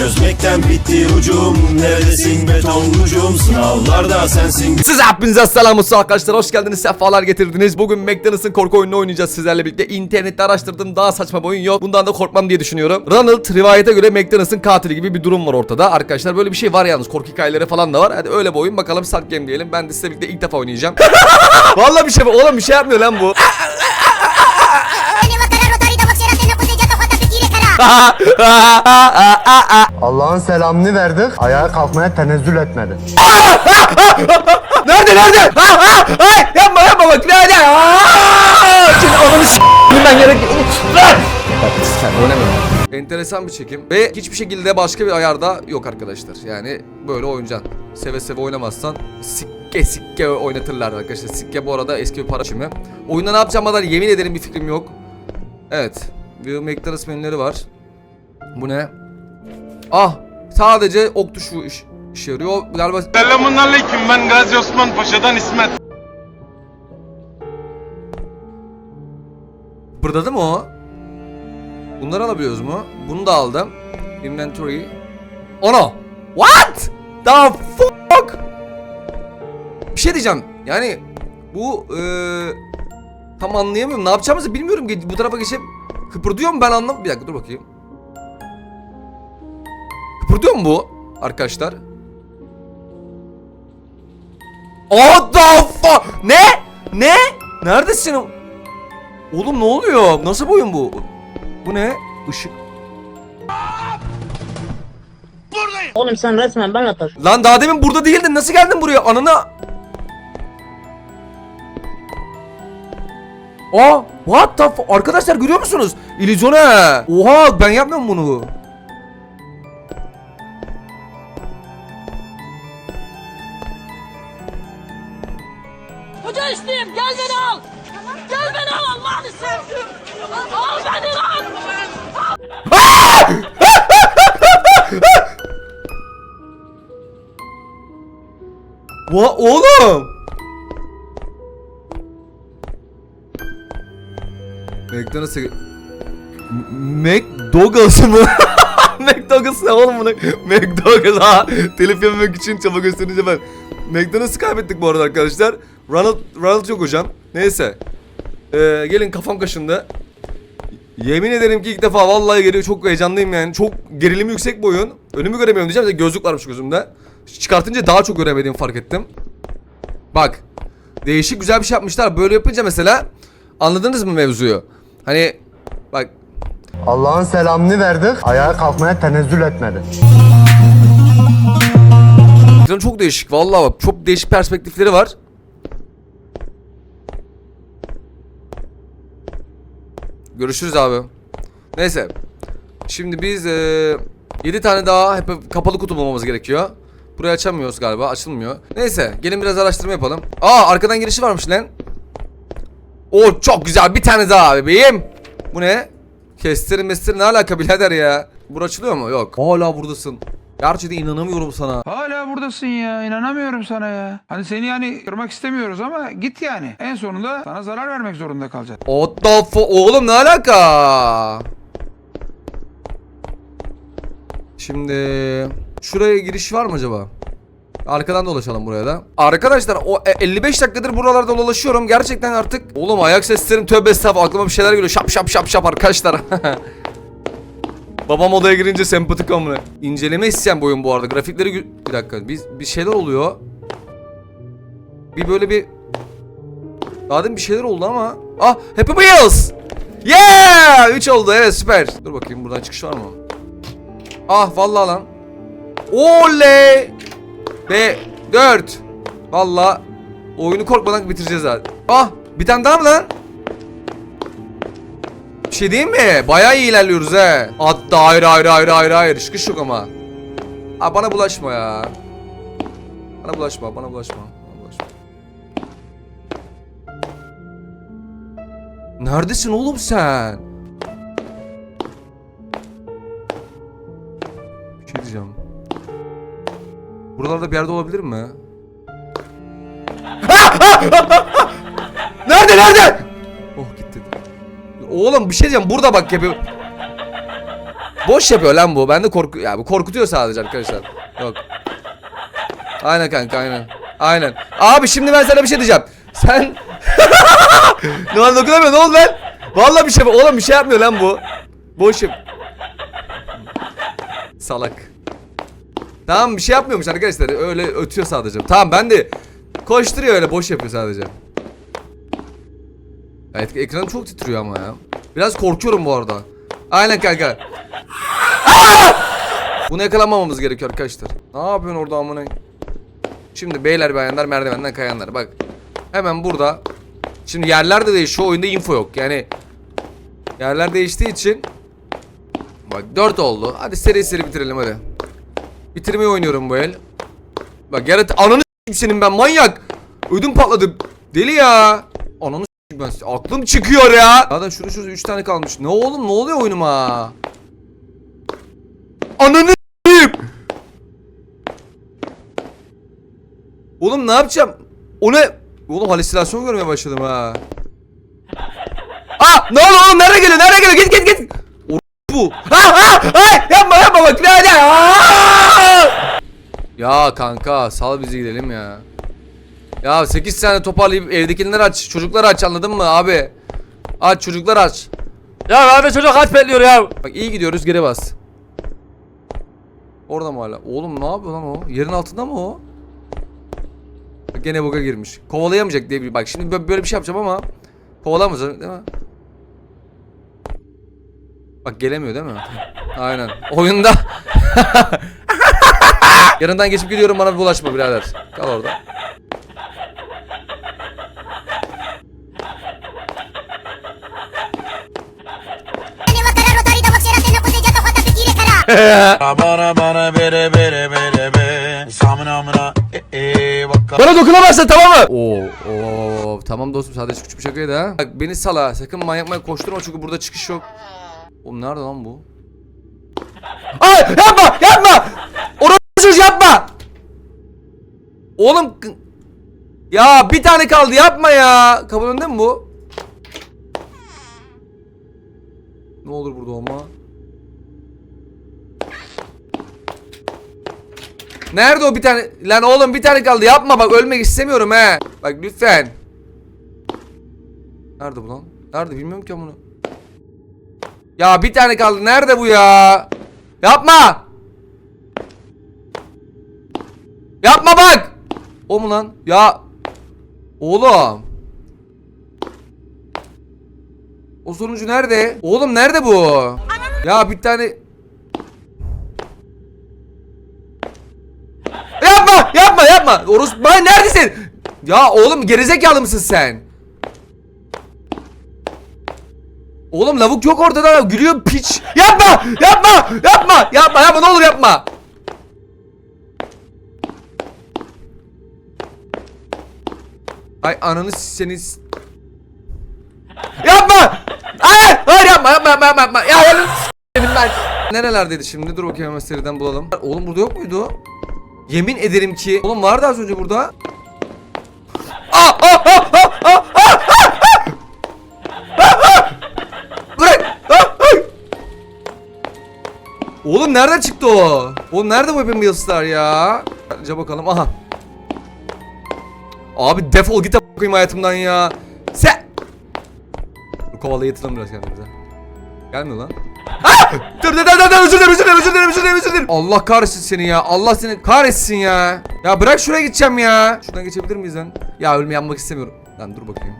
Çözmekten bitti ucum. Neredesin betonlucum? Sınavlarda sensin. Size hepinize selam olsun arkadaşlar. Hoş geldiniz. Sefalar getirdiniz. Bugün McDonald's'ın korku oyununu oynayacağız sizlerle birlikte. İnternette araştırdığım daha saçma bir oyun yok. Bundan da korkmam diye düşünüyorum. Ronald rivayete göre McDonald's'ın katili gibi bir durum var ortada. Arkadaşlar böyle bir şey var yalnız. Korku hikayeleri falan da var. Hadi öyle bir oyun. Bakalım Sat Game diyelim. Ben de sizle birlikte ilk defa oynayacağım. Vallahi bir şey oğlum bir şey yapmıyor lan bu Allah'ın selamını verdik. Ayağa kalkmaya tenezzül etmedi. Nerede nerede? Ha ha ay yapma yapma bak nerede? Şimdi ananı s*** ben yere Lan! Sen oynamıyorum. Enteresan bir çekim ve hiçbir şekilde başka bir ayarda yok arkadaşlar. Yani böyle oynayacaksın. Seve seve oynamazsan sikke sikke oynatırlar arkadaşlar. Sikke bu arada eski bir para şimdi. Oyunda ne yapacağım kadar yemin ederim bir fikrim yok. Evet. Bir McDonald's menüleri var. Bu ne? Ah sadece ok tuşu iş, işe yarıyor. Galiba Selamun aleyküm ben Gazi Osman Paşa'dan İsmet. Burada mı o? Bunları alabiliyoruz mu? Bunu da aldım. Inventory. Ono. What? The fuck? Bir şey diyeceğim. Yani bu eee tam anlayamıyorum. Ne yapacağımızı bilmiyorum. Bu tarafa geçip kıpırdıyor mu ben anlam. Bir dakika dur bakayım. Kıpırdıyor mu bu arkadaşlar? What the fuck? Ne? Ne? Neredesin? Oğlum ne oluyor? Nasıl bir oyun bu? Bu ne? Işık. Oğlum sen resmen benle taş. Lan daha demin burada değildin. Nasıl geldin buraya? Anana. Aa, what the Arkadaşlar görüyor musunuz? İllüzyon he. Oha ben yapmıyorum bunu. Hoca isteyeyim gel beni al. Gel beni al Allah'ını sevdim. Al beni lan. Va oğlum. McDonald's'a... M- McDonald's mı? McDonald's ne oğlum bunu? McDonald's ha. Telif yememek için çaba gösterince ben. McDonald's'ı kaybettik bu arada arkadaşlar. Ronald, Ronald yok hocam. Neyse. Ee, gelin kafam kaşındı. Yemin ederim ki ilk defa vallahi geliyor çok heyecanlıyım yani. Çok gerilimi yüksek bu oyun. Önümü göremiyorum diyeceğim de gözlük varmış gözümde. Çıkartınca daha çok göremediğimi fark ettim. Bak. Değişik güzel bir şey yapmışlar. Böyle yapınca mesela anladınız mı mevzuyu? Hani bak Allah'ın selamını verdik. Ayağa kalkmaya tenezzül etmedi. ekran çok değişik. Vallahi bak çok değişik perspektifleri var. Görüşürüz abi. Neyse. Şimdi biz eee 7 tane daha hep kapalı kutu bulmamız gerekiyor. Burayı açamıyoruz galiba. Açılmıyor. Neyse. Gelin biraz araştırma yapalım. Aa arkadan girişi varmış lan. O çok güzel. Bir tane daha bebeğim. Bu ne? Kestirin mestirin ne alaka birader ya? Bura açılıyor mu? Yok. Hala buradasın. Gerçekten inanamıyorum sana. Hala buradasın ya. inanamıyorum sana ya. Hani seni yani kırmak istemiyoruz ama git yani. En sonunda sana zarar vermek zorunda kalacağız. What the fu- Oğlum ne alaka? Şimdi şuraya giriş var mı acaba? Arkadan dolaşalım buraya da. Arkadaşlar o e, 55 dakikadır buralarda dolaşıyorum. Gerçekten artık oğlum ayak seslerim tövbe estağfurullah aklıma bir şeyler geliyor. Şap şap şap şap arkadaşlar. Babam odaya girince sempatik amına. İnceleme isteyen bu oyun bu arada. Grafikleri bir dakika. Biz bir şeyler oluyor. Bir böyle bir daha bir şeyler oldu ama. Ah Happy Wheels. Yeah! 3 oldu evet süper. Dur bakayım buradan çıkış var mı? Ah vallahi lan. Oley! Ve 4. Vallahi oyunu korkmadan bitireceğiz zaten. Ah bir tane daha mı lan? Bir şey değil mi? Bayağı iyi ilerliyoruz he. Hatta hayır hayır hayır hayır hayır. Çıkış yok ama. Aa bana bulaşma ya. Bana bulaşma bana bulaşma. Bana bulaşma. Neredesin oğlum sen? Bir şey diyeceğim. Buralarda bir yerde olabilir mi? nerede nerede? Oh gitti. Oğlum bir şey diyeceğim burada bak yapıyor. Boş yapıyor lan bu. Ben de korku ya bu korkutuyor sadece arkadaşlar. Yok. Aynen kanka aynen. Aynen. Abi şimdi ben sana bir şey diyeceğim. Sen Ne oldu dokunamıyor ne oldu lan? Vallahi bir şey oğlum bir şey yapmıyor lan bu. Boş yap. Salak. Tamam bir şey yapmıyormuş arkadaşlar. Öyle ötüyor sadece. Tamam ben de koşturuyor öyle boş yapıyor sadece. Evet ekran çok titriyor ama ya. Biraz korkuyorum bu arada. Aynen kanka. Aa! Bunu yakalamamamız gerekiyor arkadaşlar. Ne yapıyorsun orada amına? Şimdi beyler bayanlar merdivenden kayanlar bak. Hemen burada. Şimdi yerler de değişiyor oyunda info yok. Yani yerler değiştiği için Bak 4 oldu. Hadi seri seri bitirelim hadi. Bitirmeyi oynuyorum bu el. Bak yarat ananı senin ben manyak. Ödüm patladı. Deli ya. Ananı ben. Aklım çıkıyor ya. Da şurada şurada 3 tane kalmış. Ne oğlum ne oluyor oyunuma? Ananı. Oğlum ne yapacağım? O ne? Oğlum halüsinasyon görmeye başladım ha. Aa ne oluyor oğlum nereye geliyor nereye geliyor git git git. O bu. Ha ha ha yapma yapma bak ne ne. Aa! Ya kanka sal bizi gidelim ya. Ya 8 tane toparlayıp evdekileri aç çocukları aç anladın mı abi? Aç çocuklar aç. Ya abi çocuk aç bekliyor ya. Bak iyi gidiyoruz geri bas. Orada mı hala? Oğlum ne yapıyor lan o? Yerin altında mı o? Bak Gene buga girmiş. Kovalayamayacak diye bir bak şimdi bö- böyle bir şey yapacağım ama kovalamayacak değil mi? Bak gelemiyor değil mi? Aynen. Oyunda Yanından geçip gidiyorum bana bir bulaşma birader. Kal orada. Bana dokunamazsın tamam mı? Oo, oo, tamam dostum sadece küçük bir şakaydı ha. Bak beni sala sakın manyak manyak koşturma çünkü burada çıkış yok. Oğlum nerede lan bu? Ay yapma yapma! Orası yapma! Oğlum ya bir tane kaldı yapma ya. Kabul önünde mi bu? Ne olur burada olma. Nerede o bir tane? Lan oğlum bir tane kaldı yapma bak ölmek istemiyorum he. Bak lütfen. Nerede bu lan? Nerede bilmiyorum ki bunu. Ya bir tane kaldı nerede bu ya? Yapma. Yapma bak. O mu lan? Ya. Oğlum. O sonucu nerede? Oğlum nerede bu? Ya bir tane Yapma yapma yapma. Orus ben neredesin? Ya oğlum gerizekalı mısın sen? Oğlum lavuk yok ortada gülüyor piç. Yapma yapma yapma yapma yapma ne olur yapma. Ay ananı seni s- Yapma! Hayır! Hayır yapma yapma yapma yapma, yapma. Ya yanım s**erim ben. Nerelerdeydi şimdi? Dur bakayım hemen seriden bulalım. Oğlum burada yok muydu? Yemin ederim ki Oğlum vardı az önce burada! Oğlum nereden çıktı o? Oğlum nerede bu Happy ya? Önce bakalım aha Abi defol git a- koyayım hayatımdan ya Sen Dur, Kovalayı yatılalım biraz kendimize Gelmiyor lan Ah! Dur dur dur dur özür dilerim özür dilerim özür dilerim özür dilerim özür dilerim Allah kahretsin seni ya Allah seni kahretsin ya Ya bırak şuraya gideceğim ya Şuradan geçebilir miyiz lan Ya ölme yanmak istemiyorum Lan dur bakayım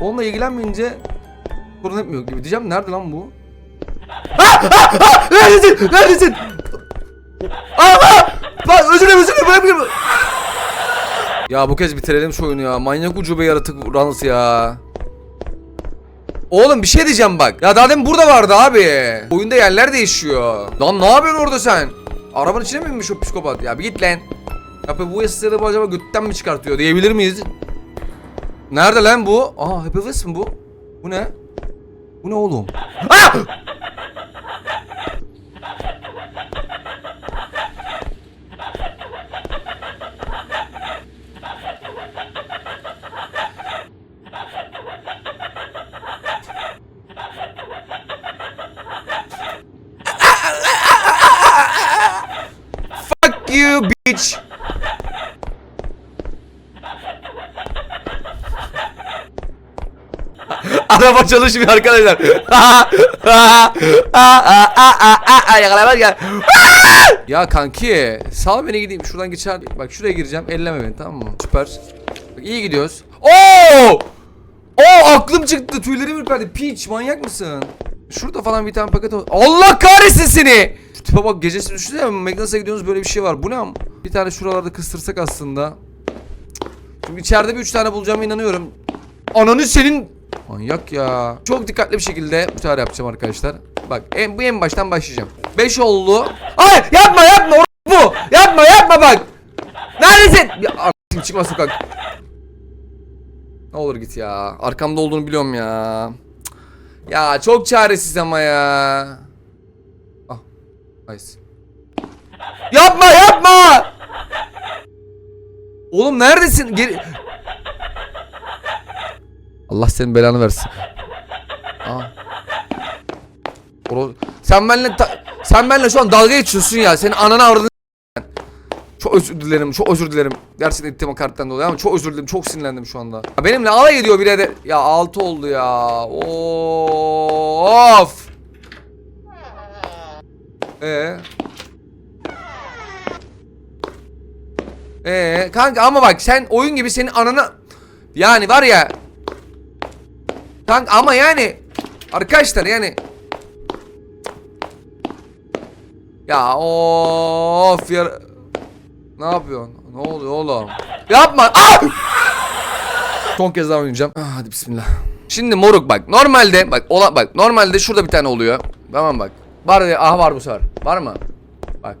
Onunla ilgilenmeyince sorun etmiyor gibi diyeceğim nerede lan bu Ah! Ah! Ah! Neredesin? Neredesin? Ah! Ah! Lan özür dilerim özür dilerim bırakmayayım ya bu kez bitirelim şu oyunu ya. Manyak ucube yaratık runs ya. Oğlum bir şey diyeceğim bak. Ya daha demin burada vardı abi. Oyunda yerler değişiyor. Lan ne yapıyorsun orada sen? Arabanın içine mi inmiş o psikopat? Ya bir git lan. Bu eseri bu acaba götten mi çıkartıyor diyebilir miyiz? Nerede lan bu? Aha Happy mi bu? Bu ne? Bu ne oğlum? Ah! Araba çalışmıyor arkadaşlar. Yakalayamaz gel. ya kanki sal beni gideyim şuradan geçer. Bak şuraya gireceğim elleme beni tamam mı? Süper. Bak, iyi gidiyoruz. Oo! Oo aklım çıktı tüylerim ürperdi. Piç manyak mısın? Şurada falan bir tane paket ol- Allah kahretsin seni! Şu tipe bak gecesi düşünsene McDonald's'a gidiyorsunuz böyle bir şey var. Bu ne? Bir tane şuralarda kıstırsak aslında. Şimdi içeride bir üç tane bulacağıma inanıyorum. Ananı senin... Manyak ya. Çok dikkatli bir şekilde bu yapacağım arkadaşlar. Bak en, bu en baştan başlayacağım. 5 oldu. Hayır yapma yapma bu. Yapma yapma bak. Neredesin? Ya çıkma sokak. Ne olur git ya. Arkamda olduğunu biliyorum ya. Ya çok çaresiz ama ya. Ah. Nice. Yapma yapma. Oğlum neredesin? Geri... Allah senin belanı versin. Aa. Oro- Sen benimle sen benimle şu an dalga geçiyorsun ya. Senin ananı avradını çok özür dilerim, çok özür dilerim. Gerçekten ittim o karttan dolayı ama çok özür dilerim. Çok sinirlendim şu anda. Ya benimle alay ediyor bile de. Ya 6 oldu ya. Of. Ee. Ee kanka ama bak sen oyun gibi senin ananı yani var ya Kanka ama yani arkadaşlar yani ya of ya ne yapıyorsun? Ne oluyor oğlum? Yapma. Ah! Son kez daha oynayacağım. Ah, hadi bismillah. Şimdi moruk bak normalde bak ola bak normalde şurada bir tane oluyor. Tamam bak. Var aha var bu sefer. Var mı? Bak.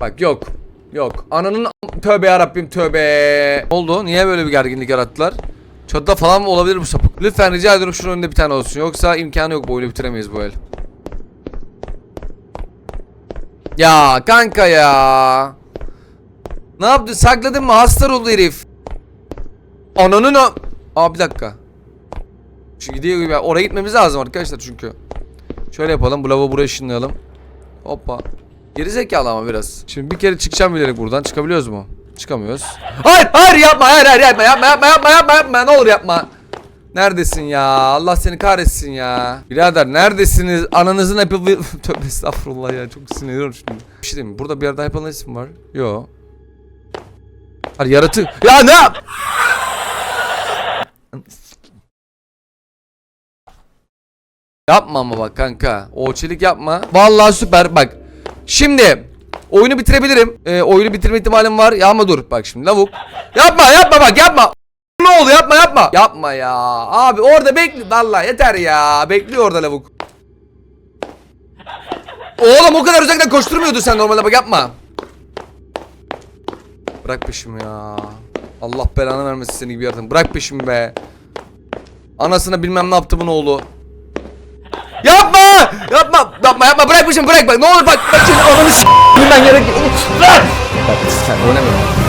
Bak yok. Yok. Ananın tövbe yarabbim tövbe. Ne oldu? Niye böyle bir gerginlik yarattılar? Çatıda falan mı olabilir bu sapık? Lütfen rica ediyorum şunun önünde bir tane olsun. Yoksa imkanı yok bu oyunu bitiremeyiz bu el. Ya kanka ya. Ne yaptın? Sakladın mı? Hasta oldu herif. Ananın o... Aa bir dakika. Şu gidiyor gibi. Oraya gitmemiz lazım arkadaşlar çünkü. Şöyle yapalım. Bu lavabo buraya ışınlayalım. Hoppa. Geri zekalı ama biraz. Şimdi bir kere çıkacağım bilerek buradan. Çıkabiliyoruz mu? Çıkamıyoruz. Hayır hayır yapma hayır hayır yapma yapma yapma yapma yapma yapma ne olur yapma. Neredesin ya? Allah seni kahretsin ya. Birader neredesiniz? Ananızın hep Tövbe estağfurullah ya. Çok sinirleniyorum şimdi. Bir şey diyeyim mi? Burada bir yerde Hypal isim var. Yo. Hadi yaratık. Ya ne yap? Yapma ama bak kanka. O çelik yapma. Vallahi süper bak. Şimdi oyunu bitirebilirim. Ee, oyunu bitirme ihtimalim var. Ya ama dur bak şimdi lavuk. Yapma yapma bak yapma. Ne oldu yapma yapma. Yapma ya. Abi orada bekle. Vallahi yeter ya. Bekliyor orada lavuk. Oğlum o kadar uzaktan koşturmuyordu sen normalde bak yapma. Bırak peşimi ya. Allah belanı vermesin seni gibi yaratık. Bırak peşimi be. Anasına bilmem ne yaptı bunun oğlu. Yapma! Yapma! Yapma yapma bırak peşimi bırak bak ne olur bak bak şimdi ananı s*** ben yere Bırak! Bak sen oynamıyorum.